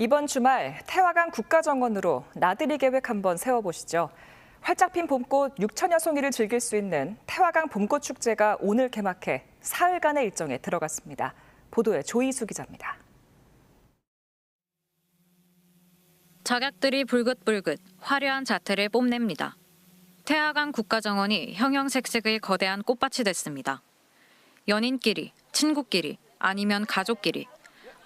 이번 주말 태화강 국가정원으로 나들이 계획 한번 세워보시죠. 활짝 핀 봄꽃 6천여 송이를 즐길 수 있는 태화강 봄꽃 축제가 오늘 개막해 사흘간의 일정에 들어갔습니다. 보도에 조이수 기자입니다. 작약들이 불긋불긋 화려한 자태를 뽐냅니다. 태화강 국가정원이 형형색색의 거대한 꽃밭이 됐습니다. 연인끼리, 친구끼리, 아니면 가족끼리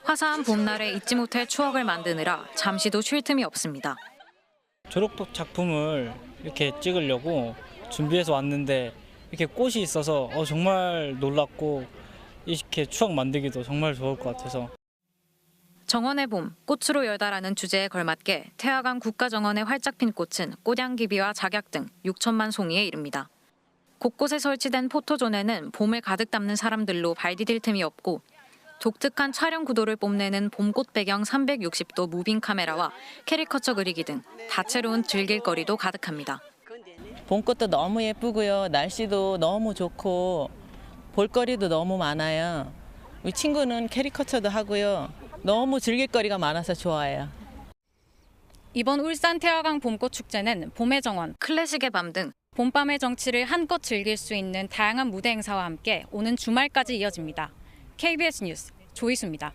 화사한 봄날에 잊지 못할 추억을 만드느라 잠시도 쉴 틈이 없습니다. 졸업 작품을 이렇게 찍으려고 준비해서 왔는데 이렇게 꽃이 있어서 어, 정말 놀랐고 이렇게 추억 만들기도 정말 좋을 것 같아서 정원의 봄, 꽃으로 열다라는 주제에 걸맞게 태화강 국가정원의 활짝 핀 꽃은 꽃향기비와 작약 등 6천만 송이에 이릅니다. 곳곳에 설치된 포토존에는 봄을 가득 담는 사람들로 발 디딜 틈이 없고 독특한 촬영 구도를 뽐내는 봄꽃 배경 360도 무빙 카메라와 캐리커처 그리기 등 다채로운 즐길 거리도 가득합니다. 봄꽃도 너무 예쁘고요. 날씨도 너무 좋고 볼거리도 너무 많아요. 우리 친구는 캐리커처도 하고요. 너무 즐길 거리가 많아서 좋아요. 이번 울산 태화강 봄꽃 축제는 봄의 정원, 클래식의 밤 등 봄밤의 정치를 한껏 즐길 수 있는 다양한 무대 행사와 함께 오는 주말까지 이어집니다. KBS 뉴스 조이수입니다.